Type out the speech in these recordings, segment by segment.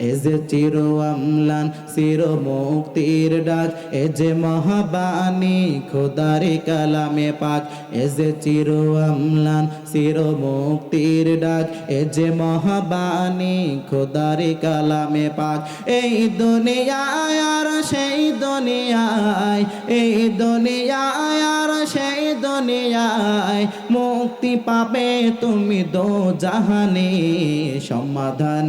এ যে চির আমলান, চির মুক্তির ডাক। এ যে মহাবাণী, খোদারে কালামে পাক। এ যে চির আমলান, চির মুক্তির ডাক। এ যে মহাবাণী, খোদারে কালামে পাক। এই দুনিয়ায় আর সেই দুনিয়ায়, এই দুনিয়ায় আর সেই দুনিয়ায় মুক্তি পাবে তুমি দো জাহানে সমাধান।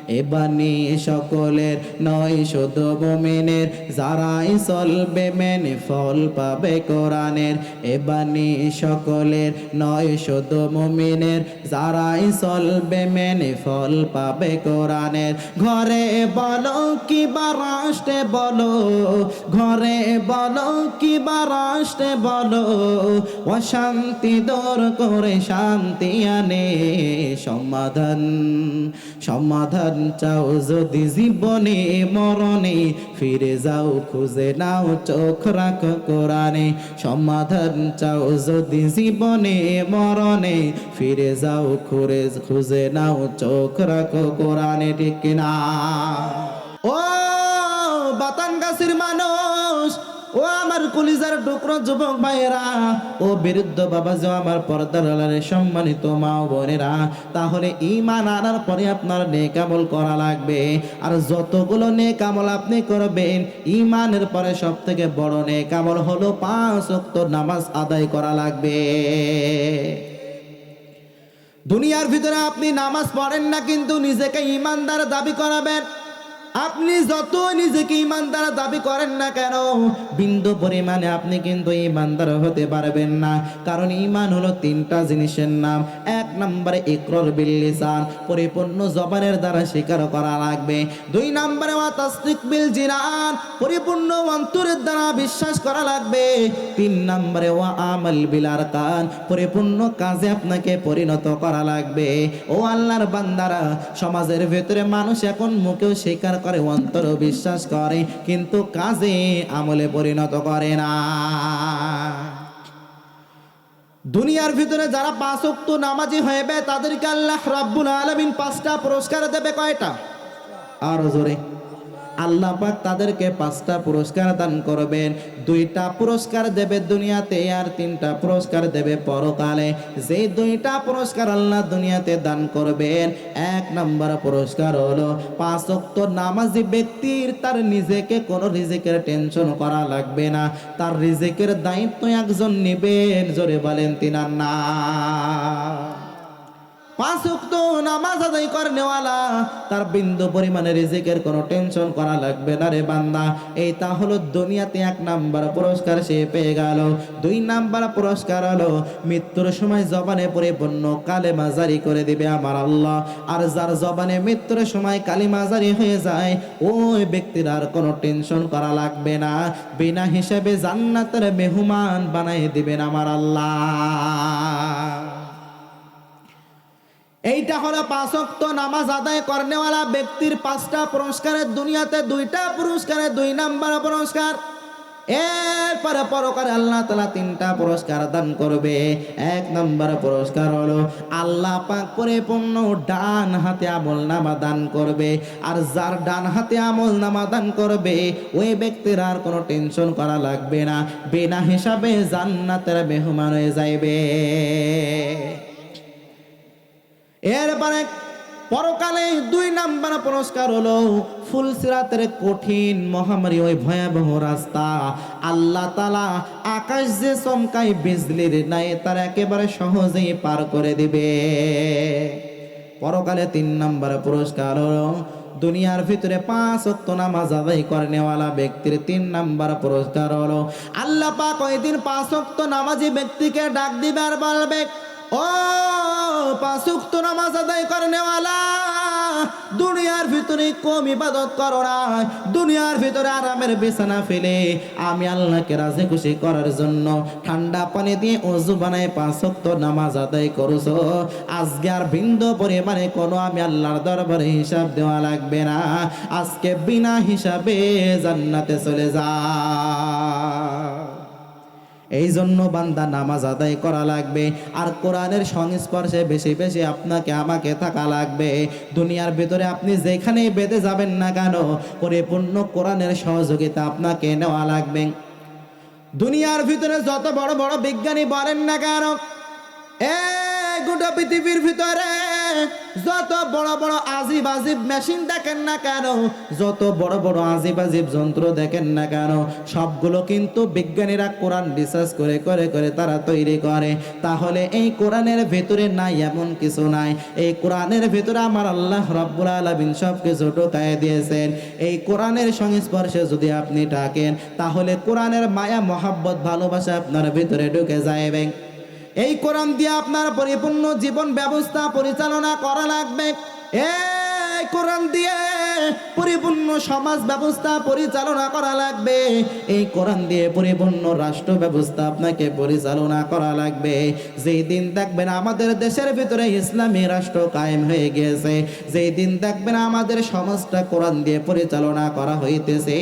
এবানি সকলের নয়, শুধু মোমেনের। যারাই চলবে মেনে ফল পাবে কোরআনের। এবানি সকলের নয়, শুধু মোমেনের। যারাই চলবে মেনে ফল পাবে কোরআনের। ঘরে বলো কি বা রাষ্ট্রে বলো, ঘরে বলো কি বা রাষ্ট্রে বলো, অশান্তি দূর করে শান্তি আনে। সমাধান সমাধান চাও যদি জীবনে মরণে, ফিরে যাও, খুঁজে নাও, চোখ রাখ কোরআনে। সমাধান চাও যদি জীবনে মরণে, ফিরে যাও, খুঁড়ে, খুঁজে নাও, চোখ রাখ কোরআনে ঠিক না ও বাতান গাছের আমার কলিজার টুকরো যুবক ভাইয়েরা, ও বৃদ্ধ বাবা যে আমার পর্দার সম্মানিত মা ও বোনেরা, তাহলে ইমান আনার পরে আপনার নেকামল করা লাগবে। আর যতগুলো নেকামল আপনি করবেন ইমানের পরে সব থেকে বড় নেকামল হলো পাঁচ ওয়াক্ত নামাজ আদায় করা লাগবে। দুনিয়ার ভিতরে আপনি নামাজ পড়েন না, কিন্তু নিজেকে ইমানদার দাবি করাবেন। আপনি যত নিজেকে ইমানদার দাবি করেন না কেন, বিন্দু পরিমাণে আপনি কিন্তু ইমানদার হতে পারবেন না। কারণ ইমান হলো তিনটা জিনিসের নাম। এক নম্বরে ইকরর বিল্লিসান পরিপূর্ণ জবানের দ্বারা স্বীকার করা লাগবে। দুই নম্বরে ওয়া তাসদিক বিল জিনান, পরিপূর্ণ অন্তরের দ্বারা বিশ্বাস করা লাগবে। তিন নম্বরে ওয়া আমল বিল আরকান, পরিপূর্ণ কাজে আপনাকে পরিণত করা লাগবে। ও আল্লাহর বান্দারা, সমাজের ভেতরে মানুষ এখন মুখেও স্বীকার করে, অন্তর বিশ্বাস করে, কিন্তু কাজে আমলে পরিণত করে না। দুনিয়ার ভিতরে যারা পাঁচ ওয়াক্ত নামাজি হয়েবে তাদেরকে আল্লাহ রাব্বুল আলামিন পাঁচটা পুরস্কার দেবে কয়টা? আর জোরে। আল্লাহ পাক তাদেরকে পাঁচটা পুরস্কার দান করবেন। দুইটা পুরস্কার দেবে দুনিয়াতে আর তিনটা পুরস্কার দেবে পরকালে। যে দুইটা পুরস্কার আল্লাহ দুনিয়াতে দান করবেন, এক নম্বর পুরস্কার হলো পাঁচ ওয়াক্ত নামাজি ব্যক্তির তার নিজেকে কোনো রিজিকের টেনশন করা লাগবে না। তার রিজিকের দায়িত্ব একজন নেবেন, জোরে বলেন তিনার না পাঁচ নামাজ আদায় করেনেওয়ালা, তার বিন্দু পরিমাণে রিজিকের কোনো টেনশন করা লাগবে না রে বান্দা। এইটা হলো দুনিয়াতে এক নাম্বার পুরস্কার সে পেয়ে গেল। দুই নাম্বার পুরস্কার হলো, মৃত্যুর সময় জবানে পরিপূর্ণ কালেমা জারি করে দিবে আমার আল্লাহ। আর যার জবানে মৃত্যুর সময় কালিমা জারি হয়ে যায়, ওই ব্যক্তির আর কোনো টেনশন করা লাগবে না। বিনা হিসেবে জান্নাতের মেহমান বানাই দিবেন আমার আল্লাহ। এইটা হলো পাঁচক্ত নামাজ আদায় করেনেওয়ালা ব্যক্তির পাঁচটা পুরস্কারের দুনিয়াতে দুইটা পুরস্কারে দুই নাম্বার পুরস্কার। এরপরে পরকারে আল্লাহ তালা তিনটা পুরস্কার দান করবে। এক নম্বর পুরস্কার হলো আল্লাহ পাক পরিপূর্ণ ডান হাতে আমল নামা দান করবে। আর যার ডান হাতে আমল নামা দান করবে, ওই ব্যক্তির আর কোনো টেনশন করা লাগবে না। বিনা হিসাবে জান্নাতের মেহমান হয়ে যাইবে। এরপরে পরকালে দুই নাম্বার পুরস্কার হলো ফুল সিরাতের কঠিন মহামারী, ওই ভয়াবহ রাস্তা। আল্লাহ তালা আকাশ যে চমকায় বিজলির নাই তার একেবারে সহজেই পার করে দিবে। পরকালে তিন নাম্বার পুরস্কার হলো দুনিয়ার ভিতরে পাঁচ অক্ত নামাজ আদায় করে নেওয়ালা ব্যক্তির তিন নাম্বার পুরস্কার হলো। আল্লাহ পাক ওই দিন পাঁচ অক্ত নামাজি ব্যক্তিকে ডাক দিবে আর বলবে ও পাঁচ অক্ত নামাজ আদায় করে নেওয়ালা দুনিয়ার ভিতরে কম ইবাদত করো না, দুনিয়ার ভিতরে আরামের বিছানা ফেলে। আমি আল্লাহকে রাজি খুশি করার জন্য ঠান্ডা পানি দিয়ে অজু বানায় পাঁচ অক্ত নামাজ আদায় করছ। আজকে আর বিন্দু পরিমাণে কোনো আমি আল্লাহর দরবারে হিসাব দেওয়া লাগবে না। আজকে বিনা হিসাবে জান্নাতে চলে যা। এই জন্য বান্দা নামাজ আদায় করা লাগবে। আর কোরআনের সংস্পর্শে বেশি বেশি আপনাকে, আমাকে থাকা লাগবে। দুনিয়ার ভিতরে আপনি যেখানেই বেঁধে যাবেন না কেন, পরিপূর্ণ কোরআনের সহযোগিতা আপনাকে নেওয়া লাগবে। দুনিয়ার ভিতরে যত বড় বড় বিজ্ঞানী বলেন না কেন এ গোটা পৃথিবীর ভিতরে যত বড় বড় আজিব আজিব মেশিন দেখেন না কেন, যত বড় বড় আজিব আজিব যন্ত্র দেখেন না কেন, সবগুলো কিন্তু বিজ্ঞানীরা কোরআন রিসার্চ করে করে করে তারা তৈরি করে। তাহলে এই কোরআনের ভেতরে নাই এমন কিছু নাই। এই কোরআনের ভেতরে আমার আল্লাহ রব্বুল আলমিন সব কিছু ঢোকায় দিয়েছেন। এই কোরআনের সংস্পর্শে যদি আপনি ডাকেন তাহলে কোরআনের মায়া, মহাব্বত, ভালোবাসা আপনার ভিতরে ঢুকে যাইবেন এই কোরআন দিয়ে আপনার পরিপূর্ণ জীবন ব্যবস্থা পরিচালনা করা লাগবে। এই কোরআন দিয়ে পরিপূর্ণ সমাজ ব্যবস্থা পরিচালনা করা লাগবে। এই কোরআন দিয়ে পরিপূর্ণ রাষ্ট্র ব্যবস্থা আপনাকে পরিচালনা করা লাগবে। যেই দিন দেখবেন আমাদের দেশের ভিতরে ইসলামী রাষ্ট্র কায়েম হয়ে গিয়েছে, যেই দিন দেখবেন আমাদের সমাজটা কোরআন দিয়ে পরিচালনা করা হইতেছে,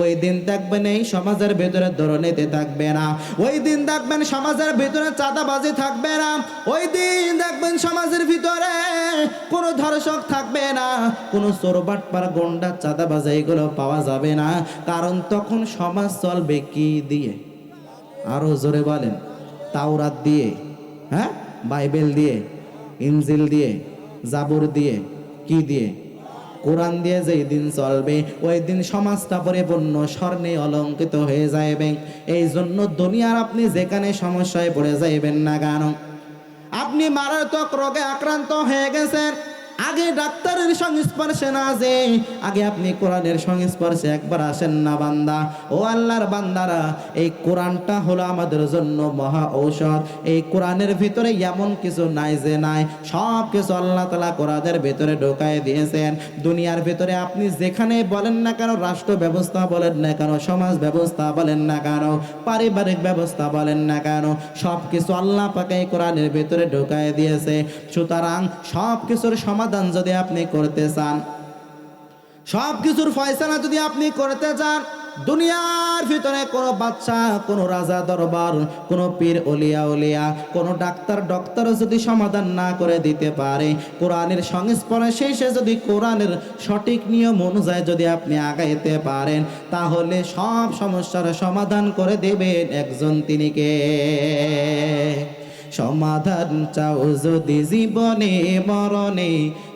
ওই দিন দেখবেন এই সমাজের ভিতরে দুর্নীতি থাকবে না। ওই দিন দেখবেন সমাজের ভিতরে চাঁদাবাজি থাকবে না। ওই দিন দেখবেন সমাজের ভিতরে কোনো ধর্ষক থাকবে না। কোনো চোরবাটপার গন্ডা চাঁদাবাজি এগুলো পাওয়া যাবে না। কারণ তখন সমাজ চলবে কি দিয়ে? আরও জোরে বলেন। তাওরাত দিয়ে হ্যাঁ? বাইবেল দিয়ে, ইনজিল দিয়ে, জাবুর দিয়ে, কি দিয়ে? কোরআন দিয়ে যেই দিন চলবে, ওই দিন সমাজটা পরিপূর্ণ, স্বর্ণে অলঙ্কিত হয়ে যাইবে। এই জন্য দুনিয়ার আপনি যেখানে সমস্যায় পড়ে যাইবেন না কেন? আপনি মারাত্মক রোগে আক্রান্ত হয়ে গেছেন। আগে ডাক্তারের সংস্পর্শে না যে, আগে আপনি কোরআনের সংস্পর্শে একবার আসেন না বান্দা। ও আল্লাহর বান্দারা, এই কোরআনটা হলো আমাদের জন্য মহা ঔষধ। এই কোরআনের ভিতরে এমন কিছু নাই যে নাই, সব কিছু আল্লাহ তালা কোরআনের ভিতরে ঢোকায় দিয়েছেন। দুনিয়ার ভিতরে আপনি যেখানে বলেন না কেন, রাষ্ট্র ব্যবস্থা বলেন না কেন, সমাজ ব্যবস্থা বলেন না কেন, পারিবারিক ব্যবস্থা বলেন না কেন, সব কিছু আল্লাহ পাকে কোরআনের ভিতরে ঢোকায় দিয়েছে। সুতরাং সব কিছুর সমাধান যদি আপনি করতে চান। সব কিছুর ফয়সালা যদি আপনি করতে চান, দুনিয়ার ভিতরে কোনো বাচ্চা, কোনো রাজা দরবার, কোনো পীর অলিয়া অলিয়া কোনো ডাক্তার, ডক্টর যদি সমাধান না করে দিতে পারে, কোরআনের সংস্পর্শে শেষে যদি কোরআনের সঠিক নিয়ম অনুযায়ী যদি আপনি আগাইতে পারেন, তাহলে সব সমস্যার সমাধান করে দেবেন একজন তিনি কে। সমাধান চাও যদি জীবনে, মরণে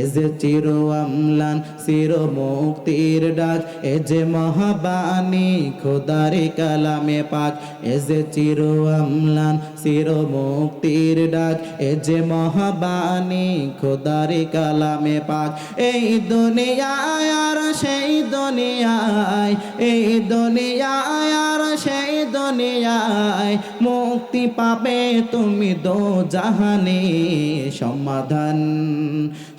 এ যে চির আমলান চির মুক্তির ডাক এ যে মহাবাণী খোদারে কালামে পাক। এ যে চির আমলান চির মুক্তির ডাক এ যে মহাবাণী খোদারে কালামে পাক। এই দুনিয়ায় আর সেই দুনিয়ায়, এই দুনিয়ায় আর সেই দুনিয়ায় মুক্তি পাবে তুমি দো জাহানে সমাধান।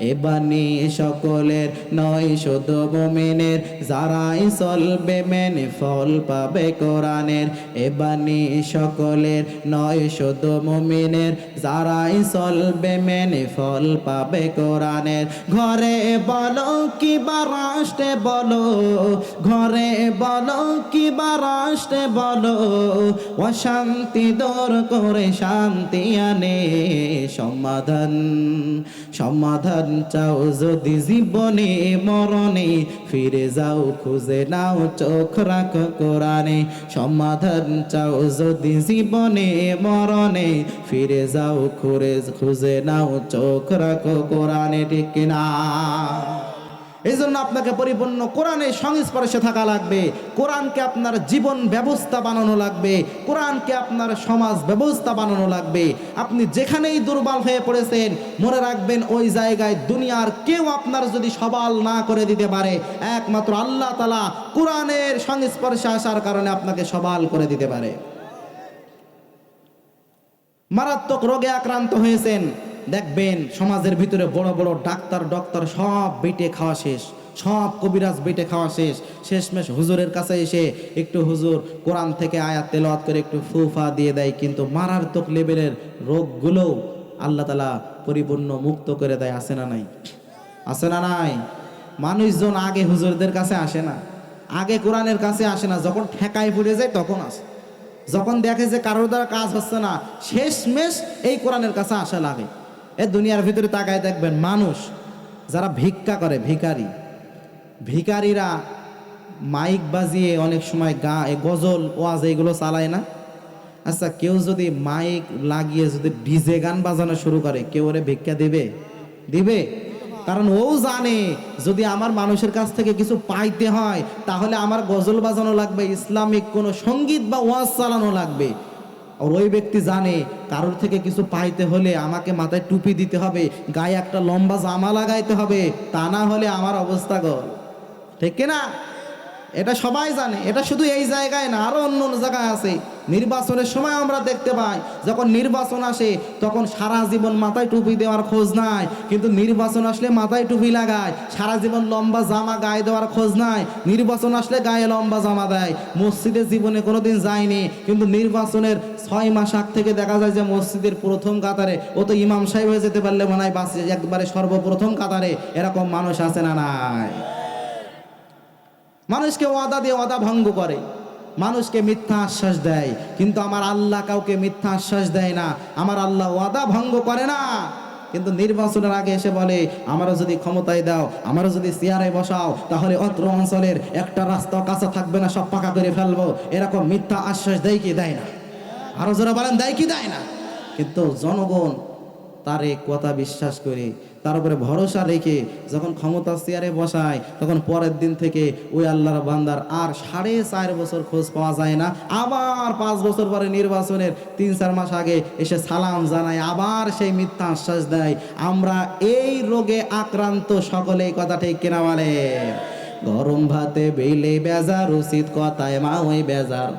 এবানি সকলের নয়, শুধু মোমেনের। যারাই চলবে মেনে ফল পাবে কোরআনের। এবানি সকলের নয়, শুধু মোমেনের। যারাই চলবে মেনে ফল পাবে কোরআনের। ঘরে বলো কি বা রাষ্ট্রে বলো, ঘরে বলো কি বা রাষ্ট্রে বলো, অশান্তি দূর করে শান্তি আনে। সমাধান সমাধান চাও যদি জীবনে মরণে, ফিরে যাও, খুঁজে নাও, চোখ রাখ কোরআনে। সমাধান চাও যদি জীবনে মরণে, ফিরে যাও খুঁজে খুঁজে নাও, চোখ রাখ কোরআনে ঠিক না এই জন্য আপনাকে পরিপূর্ণ কোরআনের সংস্পর্শে থাকা লাগবে। কোরআনকে আপনার জীবন ব্যবস্থা বানানো লাগবে। কোরআনকে আপনার সমাজ ব্যবস্থা বানানো লাগবে। আপনি যেখানেই দুর্বল হয়ে পড়েছেন, মনে রাখবেন ওই জায়গায় দুনিয়ার কেউ আপনার যদি সবাল না করে দিতে পারে, একমাত্র আল্লাহ তালা কোরআনের সংস্পর্শে আসার কারণে আপনাকে সবাল করে দিতে পারে। মারাত্মক রোগে আক্রান্ত হয়েছেন। দেখবেন সমাজের ভিতরে বড় বড় ডাক্তার, ডক্টর সব বেটে খাওয়া শেষ। সব কবিরাজ বেটে খাওয়া শেষ। শেষমেশ হুজুরের কাছে এসে একটু হুজুর কোরআন থেকে আয়াত তেলাওয়াত করে একটু ফুফা দিয়ে দেয়, কিন্তু মারাত্মক লেভেলের রোগগুলো আল্লাহ তালা পরিপূর্ণ মুক্ত করে দেয় আসে না নাই? আসে না নাই? মানুষজন আগে হুজুরদের কাছে আসে না। আগে কোরআনের কাছে আসে না। যখন ঠেকায় পড়ে যায়, তখন আসে। যখন দেখে যে কারোর দ্বারা কাজ হচ্ছে না, শেষমেশ এই কোরআনের কাছে আসা লাগে। এ দুনিয়ার ভিতরে তাকায় দেখবেন মানুষ যারা ভিক্ষা করে ভিকারি ভিখারিরা মাইক বাজিয়ে অনেক সময় গা গজল, ওয়াজ এগুলো চালায় না? আচ্ছা কেউ যদি মাইক লাগিয়ে যদি ডিজে গান বাজানো শুরু করে, কেউ ওরে ভিক্ষা দিবে? দিবে? কারণ ও জানে যদি আমার মানুষের কাছ থেকে কিছু পাইতে হয়, তাহলে আমার গজল বাজানো লাগবে, ইসলামিক কোনো সংগীত বা ওয়াজ চালানো লাগবে। আর ওই ব্যক্তি জানে কারোর থেকে কিছু পাইতে হলে আমাকে মাথায় টুপি দিতে হবে, গায়ে একটা লম্বা জামা লাগাইতে হবে, তা না হলে আমার অবস্থা গল। ঠিক না এটা সবাই জানে, এটা শুধু এই জায়গায় না, আরও অন্য অন্য জায়গায় আছে। নির্বাচনের সময় আমরা দেখতে পাই, যখন নির্বাচন আসে, তখন সারা জীবন মাথায় টুপি দেওয়ার খোঁজ নাই। কিন্তু নির্বাচন আসলে মাথায় টুপি লাগায়, সারা জীবন লম্বা জামা গায়ে দেওয়ার খোঁজ নাই। নির্বাচন আসলে গায়ে লম্বা জামা দেয়। মসজিদের জীবনে কোনোদিন যায়নি, কিন্তু নির্বাচনের ছয় মাস আগ থেকে দেখা যায় যে মসজিদের প্রথম কাতারে, ও তো ইমাম সাহেব হয়ে যেতে পারলে মনে হয় বাসে একবারে সর্বপ্রথম কাতারে। এরকম মানুষ আছে না নাই? মানুষকে ওয়াদা দিয়ে ওয়াদা ভঙ্গ করে। মানুষকে মিথ্যা আশ্বাস দেয়, কিন্তু আমার আল্লাহ কাউকে মিথ্যা আশ্বাস দেয় না। আমার আল্লাহ ওয়াদা ভঙ্গ করে না। কিন্তু নির্বাচনের আগে এসে বলে, আমারও যদি ক্ষমতায় দাও, আমারও যদি চেয়ারে বসাও, তাহলে অত্র অঞ্চলের একটা রাস্তা কাঁচা থাকবে না, সব পাকা করে ফেলব। এরকম মিথ্যা আশ্বাস দেয় কি দেয় না? আরও যারা বলেন, দেয় কি দেয় না? কিন্তু জনগণ তার এই কথা বিশ্বাস করে। তার উপরে ভরসা রেখে যখন ক্ষমতা চেয়ারে বসায়, তখন পরের দিন থেকে ওই আল্লাহর বান্দার আর সাড়ে চার বছর খোঁজ পাওয়া যায় না। আবার পাঁচ বছর পরে নির্বাচনের তিন, চার মাস আগে এসে সালাম জানায়, আবার সেই মিথ্যা আশ্বাস দেয়, আমরা এই রোগে আক্রান্ত সকলে এই কথা ঠিক কিনা বলে? গরম ভাতে বেলে বেজার, উচিত কথায় মা ওই বেজার।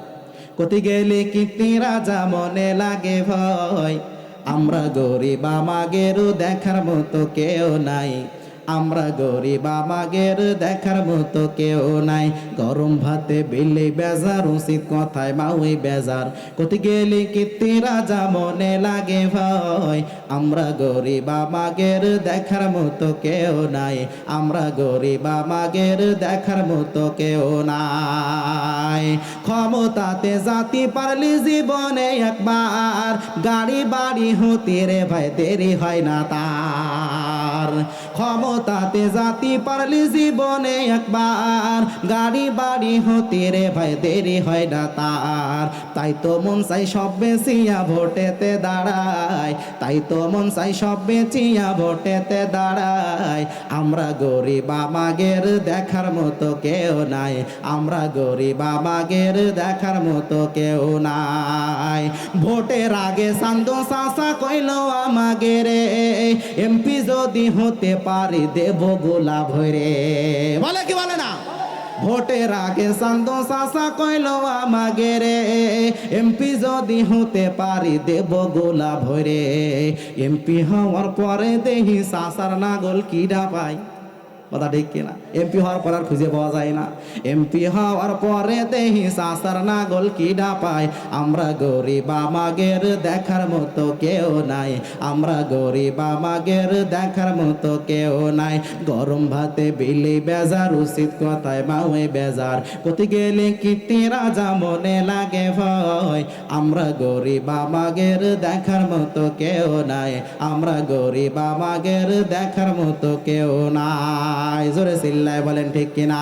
কতি গেলে কীর্তি রাজা মনে লাগে ভয়। আমরা গরিব আমাগেরও দেখার মতো কেউ নাই। আমরা গরিব, আমাগের দেখার মতো কেউ নাই। গরম ভাতে বিলি বেজার, উচিত কথায় মাউই বেজার। কতি গেলে কীর্তি রাজা মনে লাগে ভয়। আমরা গরিব, আমাগের দেখার মতো কেউ নাই। আমরা গরিব, আমাগের দেখার মতো কেউ নাই। ক্ষমতাতে জাতি পারলি জীবনে একবার। গাড়ি বাড়ি হতে রে ভাই, দেরি হয় না তার। ক্ষমতাতে জাতি পারলি জীবনে একবার। গাড়ি বাড়ি হতে রে ভাই, দেরি হয় না তার। তাই তো মন চাই সব বেচিয়া ভোটেতে দাঁড়ায় তাই তো মন চাই সব বেচিয়া ভোটেতে দাঁড়ায় আমরা গরিব, আমাগের দেখার মতো কেউ নাই। আমরা গরিব, আমাগের দেখার মতো কেউ নাই। ভোটের আগে সান্দো সাসা কইল আমাগে রে এমপি যদি হতে পারি দেব গোলা ভরে বলে কি বলে না? ভোটের আগে সান্দো সাসা কইল আমাগে রে। এমপি যদি হতে পারি দেব গোলা ভরে এমপি হওয়ার পরে দেহি সাসার নাগল কিডা পাই কথা ঠিক কিনা? এমপি হওয়ার পর আর খুঁজে পাওয়া যায় না। এমপি হওয়ার পরে দেহি সাসার নাগল কিডা পায়। আমরা গরিব, আমাগের দেখার মতো কেউ নাই। আমরা গরিব, আমাগের দেখার মতো কেউ নাই। গরম ভাতে বিলি বেজার, উচিত কথায় মাওয়ে বেজার। কোথি গেলে কীর্তি রাজা মনে লাগে ভয়? আমরা গরিব, আমাগের দেখার মতো কেউ নাই। আমরা গরিব, আমাগের দেখার মতো কেউ নাই জোরে চিল্লায় বলেন ঠিক কিনা?